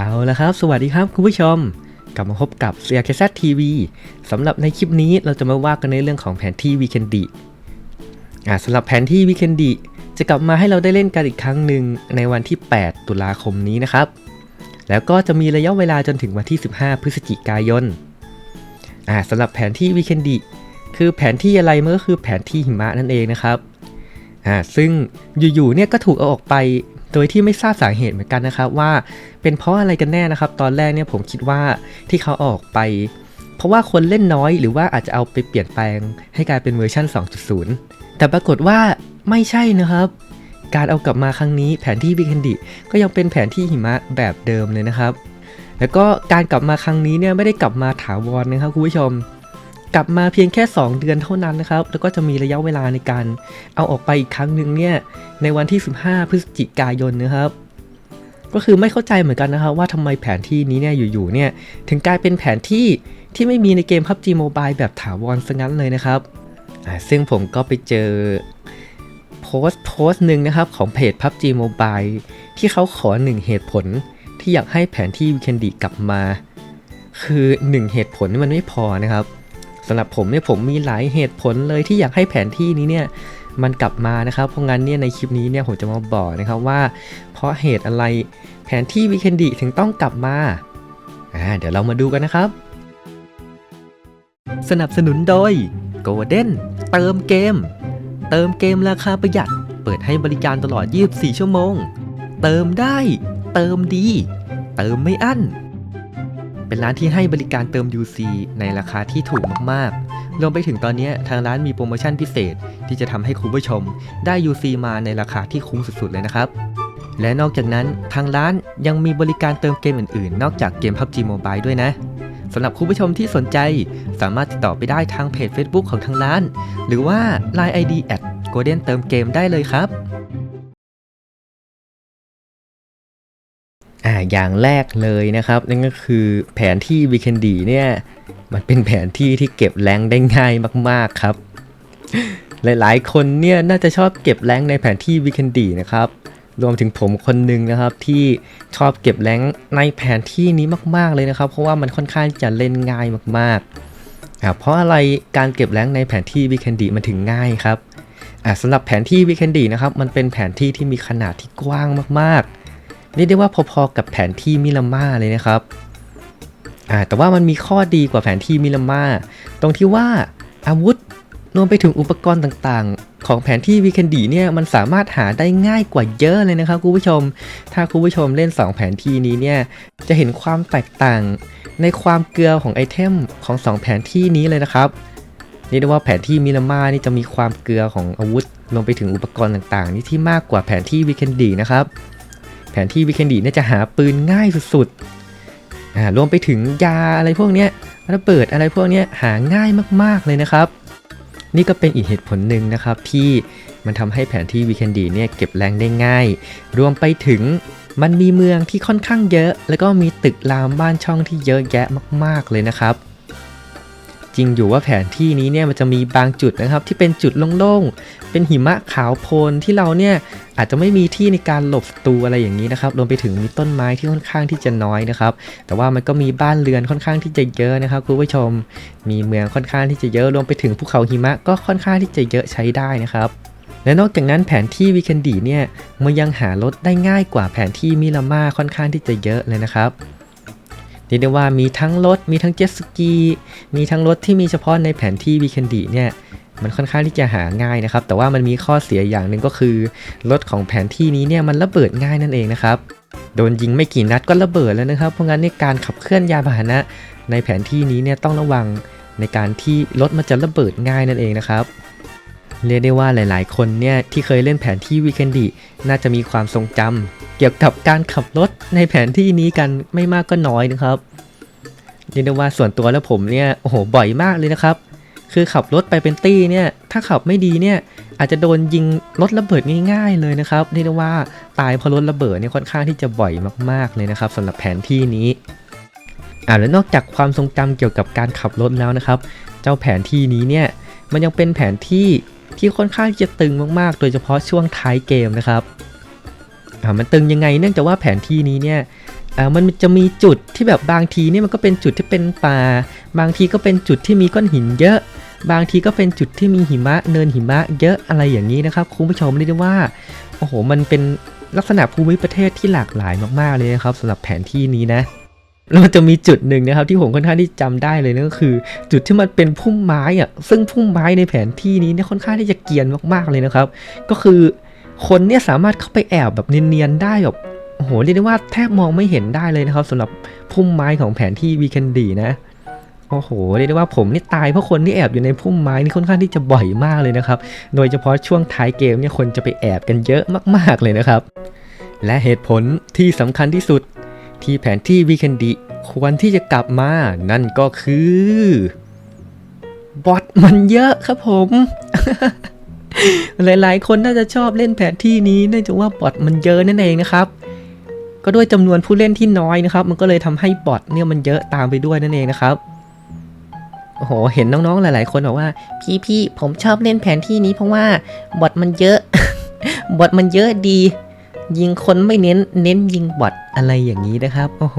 เอาละครับ สวัสดีครับคุณผู้ชม กลับมาพบกับ c ีย k z TV สำหรับในคลิปนี้เราจะมาว่ากันในเรื่องของแผนที่ Weekendy อ่าสำหรับแผนที่ Weekendy จะกลับมาให้เราได้เล่นกันอีกครั้งหนึ่งในวันที่ 8 ตุลาคมนี้นะครับ แล้วก็จะมีระยะเวลาจนถึงวันที่ 15 พฤศจิกายนอ่าสำหรับแผนที่ Weekendy คือแผนที่อะไรมันก็คือแผนที่หิมะนั่นเองนะครับอ่าซึ่งอยู่ๆเนี่ยก็ถูกเอาออกไป โดยที่ไม่ทราบสาเหตุเหมือนกันนะครับว่า เป็นเพราะอะไรกันแน่นะครับ ตอนแรกเนี่ยผมคิดว่าที่เขาออกไป เพราะว่าคนเล่นน้อยหรือว่าอาจจะเอาไปเปลี่ยนแปลง ให้กลายเป็นเวอร์ชัน2.0 แต่ปรากฏว่าไม่ใช่นะครับ การเอากลับมาครั้งนี้แผนที่วิคันดิก็ยังเป็นแผนที่หิมะแบบเดิมเลยนะครับ แล้วก็การกลับมาครั้งนี้เนี่ยไม่ได้กลับมาถาวรนะครับคุณผู้ชม กลับมาเพียงแค่ 2 เดือนเท่านั้นนะครับ แล้วก็จะมีระยะเวลาในการเอาออกไปอีกครั้งหนึ่งเนี่ย ในวันที่ 15 พฤศจิกายนนะครับ ก็คือไม่เข้าใจเหมือนกันนะครับว่าทำไมแผนที่นี้เนี่ยอยู่ๆเนี่ยถึงกลายเป็นแผนที่ที่ไม่มีในเกม PUBG Mobile แบบถาวรซะงั้นเลยนะครับซึ่งผมก็ไปเจอโพสต์โพสต์หนึ่งนะครับของเพจ PUBG Mobile ที่เขาขอหนึ่งเหตุผลที่อยากให้แผนที่ Weekendy กลับมา คือหนึ่งเหตุผลมันไม่พอนะครับ สำหรับผมเนี่ยผมมีหลายเหตุผลเลยที่อยากให้แผนที่นี้เนี่ยมันกลับมานะครับ เพราะงั้นเนี่ยในคลิปนี้เนี่ยผมจะมาบอกนะครับว่า เพราะเหตุอะไรแผนที่ Weekendy ถึงต้องกลับมาอ่าเดี๋ยวเรามาดูกันนะครับ สนับสนุนโดย Golden เติมเกม เติมเกมราคาประหยัด เปิดให้บริการตลอด 24 ชั่วโมง เติมได้ เติมดี เติมไม่อั้น เป็นร้านที่ให้บริการเติม UC ในราคาที่ถูกมากๆ รวมไปถึงตอนนี้ทางร้านมีโปรโมชั่นพิเศษ ที่จะทำให้คุณผู้ชมได้ UC มาในราคาที่คุ้มสุดๆเลยนะครับ และนอกจากนั้นทางร้านยังมีบริการเติมเกมอื่นๆ นอกจากเกม PUBG Mobile ด้วยนะสำหรับคุณผู้ชมที่สนใจ สามารถติดต่อไปได้ทางเพจ Facebook ของทางร้าน หรือว่า Line ID at golden เติมเกมได้เลยครับ อ่าอย่างแรกเลยนะครับ นั่นก็คือแผนที่ Weekendy เนี่ย มันเป็นแผนที่ที่เก็บแรงได้ง่ายมาก ๆครับ หลายๆ คนเนี่ยน่าจะชอบเก็บแรงในแผนที่ Weekendy นะครับรวมถึงผมคนหนึ่งนะครับที่ชอบเก็บแรงในแผนที่นี้มากๆเลยนะครับ เพราะว่ามันค่อนข้างจะเล่นง่ายมากๆอ่าเพราะอะไรการเก็บแรงในแผนที่ Weekendy มันถึงง่ายครับอ่าสำหรับแผนที่ Weekendy นะครับมันเป็นแผนที่ที่มีขนาดที่กว้างมากๆ เรียกได้ว่าพอๆกับแผนที่มิลาม่าเลยนะครับอ่าแต่ว่ามันมีข้อดีกว่าแผนที่มิลาม่าตรงที่ว่าอาวุธรวมไปถึงอุปกรณ์ต่างๆ ของแผนที่วี e คนดีเนี่ยมันสามารถหาได้ง่ายกว่าเยอะเลยนะครับคุณผู้ชม ถ้าคุณผู้ชมเล่น 2 แผนที่นี้เนี่ยจะเห็นความแตกต่างในความเกลือของไอเทมของ 2 แผนที่นี้เลยนะครับเรียกได้ว่าแผนที่มิลาม่านี่จะมีความเกลือของอาวุธรวมไปถึงอุปกรณ์ต่างๆ นี่ที่มากกว่าแผนที่วี e คนดีนะครับ นที่วิเคนดีเนี่ยจะหาปืนง่ายสุดๆอ่ารวมไปถึงยาอะไรพวกเนี้ยระเบิดอะไรพวกเนี้ยหาง่ายมากๆเลยนะครับ นี่ก็เป็นอีกเหตุผลหนึ่งนะครับที่มันทำให้แผนที่วิเคนดีเนี่ยเก็บแรงได้ง่าย รวมไปถึงมันมีเมืองที่ค่อนข้างเยอะ แล้วก็มีตึกรามบ้านช่องที่เยอะแยะมาก ๆเลยนะครับ ริงอยู่ว่าแผนที่นี้เนี่ยมันจะมีบางจุดนะครับ ที่เป็นจุดโล่งๆ เป็นหิมะขาวโพลนที่เราเนี่ยอาจจะไม่มีที่ในการหลบศัตรูอะไรอย่างนี้นะครับรวมไปถึงมีต้นไม้ที่ค่อนข้างที่จะน้อยนะครับ แต่ว่ามันก็มีบ้านเรือนค่อนข้างที่จะเยอะนะครับคุณผู้ชม มีเมืองค่อนข้างที่จะเยอะรวมไปถึงภูเขาหิมะก็ค่อนข้างที่จะเยอะใช้ได้นะครับและนอกจากนั้นแผนที่วี e คนดีเนี่ยมันยังหารถได้ง่ายกว่าแผนที่มิราม่าค่อนข้างที่จะเยอะเลยนะครับ เรียกได้ว่ามีทั้งรถ มีทั้งเจ็ตสกี มีทั้งรถที่มีเฉพาะในแผนที่วี e คนดีเนี่ยมันค่อนข้างที่จะหาง่ายนะครับ แต่ว่ามันมีข้อเสียอย่างหนึ่งก็คือ รถของแผนที่นี้เนี่ยมันระเบิดง่ายนั่นเองนะครับ โดนยิงไม่กี่นัดก็ระเบิดแล้วนะครับ เพราะงั้นในการขับเคลื่อนยานพาหนะ ในแผนที่นี้เนี่ยต้องระวังในการที่รถมันจะระเบิดง่ายนั่นเองนะครับ เรียกได้ว่าหลาย ๆ คนเนี่ยที่เคยเล่นแผนที่วี e คนดีน่าจะมีความทรงจำ เกี่ยวกับการขับรถในแผนที่นี้กันไม่มากก็น้อยนะครับเรียกได้ว่าส่วนตัวแล้วผมเนี่ยโอ้โหบ่อยมากเลยนะครับ คือขับรถไปเป็นตี้เนี่ยถ้าขับไม่ดีเนี่ยอาจจะโดนยิงรถระเบิดง่ายๆเลยนะครับเรียกได้ว่าตายเพราะรถระเบิดเนี่ยค่อนข้างที่จะบ่อยมากๆเลยนะครับสำหรับแผนที่นี้อ่าแล้วนอกจากความทรงจำเกี่ยวกับการขับรถแล้วนะครับ เจ้าแผนที่นี้เนี่ยมันยังเป็นแผนที่ที่ค่อนข้างจะตึงมากๆ โดยเฉพาะช่วงท้ายเกมนะครับ มันตึงยังไง เนื่องจากว่าแผนที่นี้เนี่ยมันจะมีจุดที่แบบบางทีเนี่ยมันก็เป็นจุดที่เป็นป่า บางทีก็เป็นจุดที่มีก้อนหินเยอะ บางทีก็เป็นจุดที่มีหิมะเนินหิมะเยอะอะไรอย่างนี้นะครับคุณผู้ชมเรียกได้ว่าโอ้โหมันเป็นลักษณะภูมิประเทศที่หลากหลายมากๆเลยนะครับสำหรับแผนที่นี้นะแล้วมันจะมีจุดหนึ่งนะครับที่ผมค่อนข้างที่จำได้เลยนั่นก็คือ จุดที่มันเป็นพุ่มไม้อะซึ่งพุ่มไม้ในแผนที่นี้เนี่ยค่อนข้างที่จะเกียนมากๆเลยนะครับ ก็คือ คนเนี่ยสามารถเข้าไปแอบแบบเนียนๆได้แบบโอ้โหเรียกได้ว่าแทบมองไม่เห็นได้เลยนะครับสำหรับพุ่มไม้ของแผนที่วีแคนดีนะโอ้โหเรียกได้ว่าผมนี่ตายเพราะคนที่แอบอยู่ในพุ่มไม้นี่ค่อนข้างที่จะบ่อยมากเลยนะครับ โดยเฉพาะช่วงท้ายเกมเนี่ยคนจะไปแอบกันเยอะมาก ๆเลยนะครับ และเหตุผลที่สำคัญที่สุดที่แผนที่วีแคนดีควรที่จะกลับมา นั่นก็คือบอทมันเยอะครับผม หลายๆ คนน่าจะชอบเล่นแผนที่นี้เนื่องจากว่าบอทมันเยอะนั่นเองนะครับ ก็ด้วยจำนวนผู้เล่นที่น้อยนะครับ มันก็เลยทำให้บอทเนี่ยมันเยอะตามไปด้วยนั่นเองนะครับโอ้โห เห็นน้องๆ หลาย ๆ คนบอกว่า พี่พี่ๆผมชอบเล่นแผนที่นี้เพราะว่าบอทมันเยอะ บอทมันเยอะดี ยิงคนไม่เน้น เน้นยิงบอทอะไรอย่างนี้นะครับ โอ้โห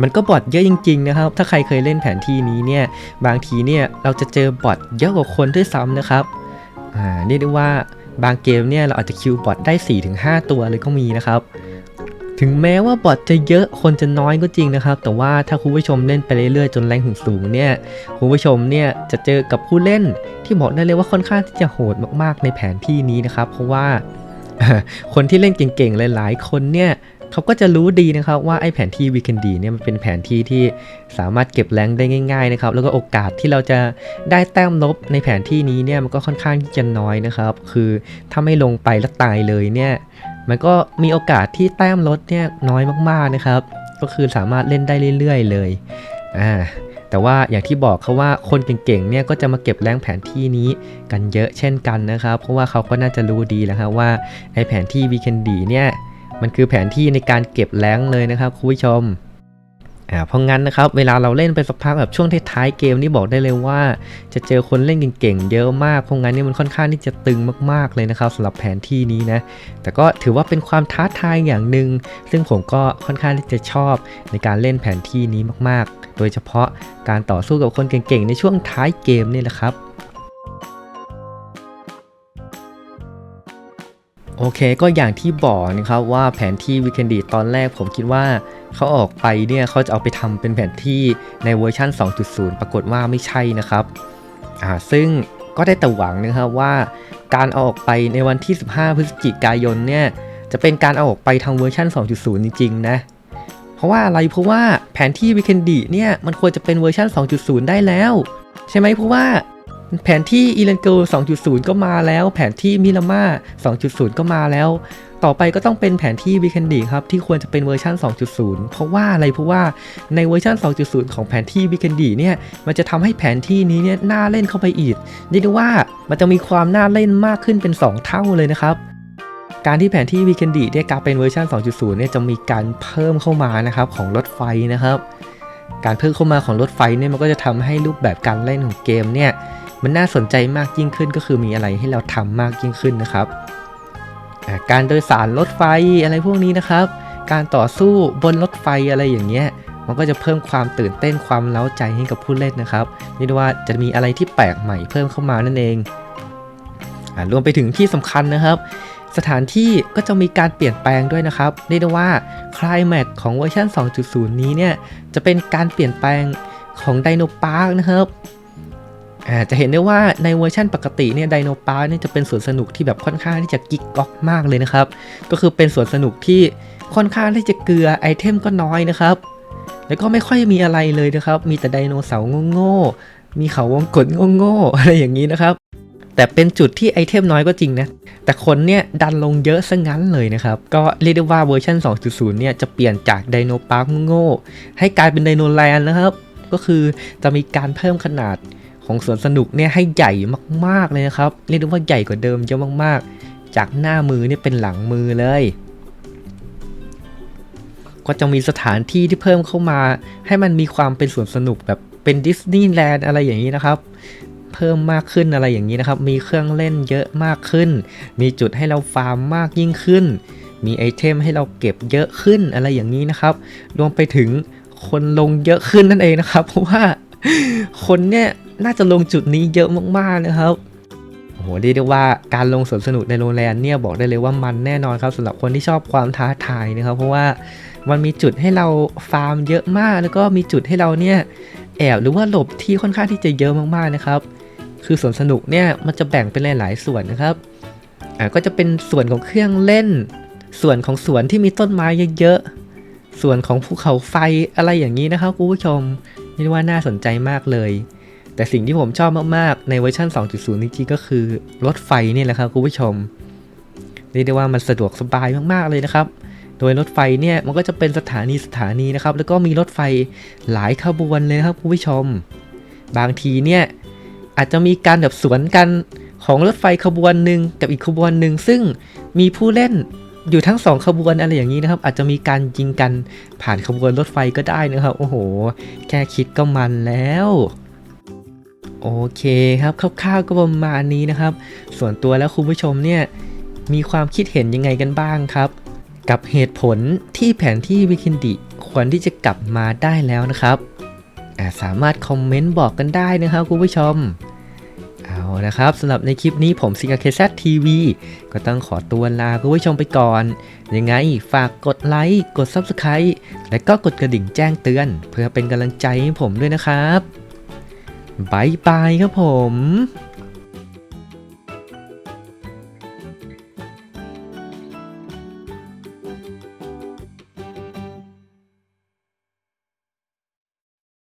มันก็บอทเยอะจริงๆนะครับ ถ้าใครเคยเล่นแผนที่นี้เนี่ยบางทีเนี่ยเราจะเจอบอทเยอะกว่าคนด้วยซ้ำนะครับอ่าเรียกได้ว่าบางเกมเนี่ยเราอาจจะคิวบอทได้ 4-5 ตัวเลยก็มีนะครับถึงแม้ว่าบอทจะเยอะคนจะน้อยก็จริงนะครับ แต่ว่าถ้าคุณผู้ชมเล่นไปเรื่อยๆจนแรงถึงสูงเนี่ยคุณผู้ชมเนี่ยจะเจอกับผู้เล่นที่บอกได้เลยว่าค่อนข้างที่จะโหดมากๆในแผนที่นี้นะครับ เพราะว่าคนที่เล่นเก่งๆหลายๆ คนเนี่ย เขาก็จะรู้ดีนะครับว่าไอ้แผนที่ Weekend เนี่ยมันเป็นแผนที่ที่สามารถเก็บแรงได้ง่ายๆนะครับแล้วก็โอกาสที่เราจะได้แต้มลบในแผนที่นี้เนี่ยมันก็ค่อนข้างที่จะน้อยนะครับ คือถ้าไม่ลงไปแล้วตายเลยเนี่ยมันก็มีโอกาสที่แต้มลดเนี่ยน้อยมากๆนะครับ ก็คือสามารถเล่นได้เรื่อย ๆ เลยอ่าแต่ว่าอย่างที่บอกเขาว่าคนเก่งๆ เนี่ยก็จะมาเก็บแรงแผนที่นี้กันเยอะเช่นกันนะครับ เพราะว่าเขาก็น่าจะรู้ดีแล้วครับว่าไอ้แผนที่ Weekend เนี่ย มันคือแผนที่ในการเก็บแรงเลยนะครับคุณผู้ชมอ่าเพราะงั้นนะครับเวลาเราเล่นไปสักพักแบบช่วงท้ายๆเกมนี่บอกได้เลยว่า จะเจอคนเล่นเก่งๆเยอะมากเพราะงั้นนี่มันค่อนข้างที่จะตึงมากๆเลยนะครับสำหรับแผนที่นี้นะแต่ก็ถือว่าเป็นความท้าทายอย่างหนึ่งซึ่งผมก็ค่อนข้างที่จะชอบในการเล่นแผนที่นี้มากๆ โดยเฉพาะการต่อสู้กับคนเก่งๆ ในช่วงท้ายเกมนี่แหละครับ โอเคก็อย่างที่บอกนะครับว่าแผนที่ Weekend ตอนแรกผมคิดว่าเขาออกไปเนี่ยเขาจะเอาไปทำเป็นแผนที่ในเวอร์ชัน2.0 ปรากฏว่าไม่ใช่นะครับอ่าซึ่งก็ได้แต่หวังนะครับว่าการเอาออกไปในวันที่ 15 พฤศจิกายนเนี่ยจะเป็นการเอาออกไปทางเวอร์ชัน2.0 จริงๆนะเพราะว่าอะไรเพราะว่าแผนที่ Weekend เนี่ยมันควรจะเป็นเวอร์ชัน2.0 ได้แล้ว ใช่ไหมเพราะว่า แผนที่อีเลนเกิล2.0 ก็มาแล้ว แผนที่มิรามา2.0 ก็มาแล้ว ต่อไปก็ต้องเป็นแผนที่ Weekend ครับ ที่ควรจะเป็นเวอร์ชัน2.0 เพราะว่าอะไรเพราะว่าในเวอร์ชัน2.0 ของแผนที่ Weekend เนี่ย มันจะทำให้แผนที่นี้เนี่ยน่าเล่นเข้าไปอีกเรียกได้ว่ามันจะมีความน่าเล่นมากขึ้นเป็น 2 เท่าเลยนะครับการที่แผนที่ Weekend เนี่ยกลายเป็นเวอร์ชัน2.0 เนี่ยจะมีการเพิ่มเข้ามานะครับของรถไฟนะครับ การเพิ่มเข้ามาของรถไฟเนี่ยมันก็จะทำให้รูปแบบการเล่นของเกมเนี่ย มันน่าสนใจมากยิ่งขึ้นก็คือมีอะไรให้เราทำมากยิ่งขึ้นนะครับ การโดยสารรถไฟอะไรพวกนี้นะครับ การต่อสู้บนรถไฟอะไรอย่างเงี้ย มันก็จะเพิ่มความตื่นเต้นความเล้าใจให้กับผู้เล่นนะครับเรียกได้ว่าจะมีอะไรที่แปลกใหม่เพิ่มเข้ามานั่นเองอรวมไปถึงที่สำคัญนะครับ สถานที่ก็จะมีการเปลี่ยนแปลงด้วยนะครับเรียกได้ว่าคลายแม็กของเวอร์ชัน2.0 นี้เนี่ยจะเป็นการเปลี่ยนแปลงของไดโนพาร์คนะครับ จะเห็นได้ว่าในเวอร์ชันปกติเนี่ยไดโนพาร์เนี่ยจะเป็นสวนสนุกที่แบบค่อนข้างที่จะกิ๊กก๊อกมากเลยนะครับ ก็คือเป็นสวนสนุกที่ค่อนข้างที่จะเกลือไอเทมก็น้อยนะครับ แล้วก็ไม่ค่อยมีอะไรเลยนะครับ มีแต่ไดโนเสาร์โง่ๆมีเขาวงกตโง่ๆอะไรอย่างนี้นะครับ แต่เป็นจุดที่ไอเทมน้อยก็จริงนะ แต่คนเนี่ยดันลงเยอะซะงั้นเลยนะครับ ก็เรียกได้ว่าเวอร์ชัน2.0 เนี่ยจะเปลี่ยนจากไดโนพาร์คโง่ให้กลายเป็นไดโนแลนด์นะครับ ก็คือจะมีการเพิ่มขนาด ของสวนสนุกเนี่ยให้ใหญ่มากๆเลยนะครับ เรียกได้ว่าใหญ่กว่าเดิมเยอะมากๆ จากหน้ามือเนี่ยเป็นหลังมือเลย ก็จะมีสถานที่ที่เพิ่มเข้ามา ให้มันมีความเป็นสวนสนุกแบบเป็นดิสนีย์แลนด์อะไรอย่างนี้นะครับ เพิ่มมากขึ้นอะไรอย่างนี้นะครับ มีเครื่องเล่นเยอะมากขึ้น มีจุดให้เราฟาร์มมากยิ่งขึ้นมมีไอเทมให้เราเก็บเยอะขึ้นอะไรอย่างนี้นะครับรวมไปถึงคนลงเยอะขึ้นนั่นเองนะครับ เพราะว่าคนเนี่ย น่าจะลงจุดนี้เยอะมากๆนะครับโอ้โหเรียกได้ว่าการลงสวนสนุกในโรงแรมเนี่ยบอกได้เลยว่ามันแน่นอนครับสำหรับคนที่ชอบความท้าทายนะครับ เพราะว่ามันมีจุดให้เราฟาร์มเยอะมาก แล้วก็มีจุดให้เราเนี่ยแอบหรือว่าหลบที่ค่อนข้างที่จะเยอะมากๆนะครับ คือสวนสนุกเนี่ยมันจะแบ่งเป็นหลาย ๆ ส่วนนะครับอ่าก็จะเป็นส่วนของเครื่องเล่น ส่วนของสวนที่มีต้นไม้เยอะๆส่วนของภูเขาไฟอะไรอย่างนี้นะครับคุณผู้ชมนี่ว่าน่าสนใจมากเลย แต่สิ่งที่ผมชอบมากๆ ในเวอร์ชัน2.0 จริงๆก็คือรถไฟนี่แหละครับคุณผู้ชมเรียกได้ว่ามันสะดวกสบายมากๆเลยนะครับ โดยรถไฟเนี่ยมันก็จะเป็นสถานีสถานีนะครับ แล้วก็มีรถไฟหลายขบวนเลยครับคุณผู้ชม บางทีเนี่ยอาจจะมีการแบบสวนกันของรถไฟขบวนหนึ่งกับอีกขบวนหนึ่งซึ่งมีผู้เล่นอยู่ทั้งสองขบวนอะไรอย่างนี้นะครับ อาจจะมีการยิงกันผ่านขบวนรถไฟก็ได้นะครับ โอ้โห แค่คิดก็มันแล้ว โอเคครับคร่าวๆก็ประมาณนี้นะครับ ส่วนตัวแล้วคุณผู้ชมเนี่ยมีความคิดเห็นยังไงกันบ้างครับ กับเหตุผลที่แผนที่วิคินดิควรที่จะกลับมาได้แล้วนะครับาสามารถคอมเมนต์บอกกันได้นะครับคุณผู้ชม เอานะครับสำหรับในคลิปนี้ผมซิงเก z ทีวีก็ต้องขอตัวลาคุณผู้ชมไปก่อน ยังไงฝากกดไลค์กด Subscribe และก็กดกระดิ่งแจ้งเตือน เพื่อเป็นกำลังใจให้ผมด้วยนะครับ บายบายครับผม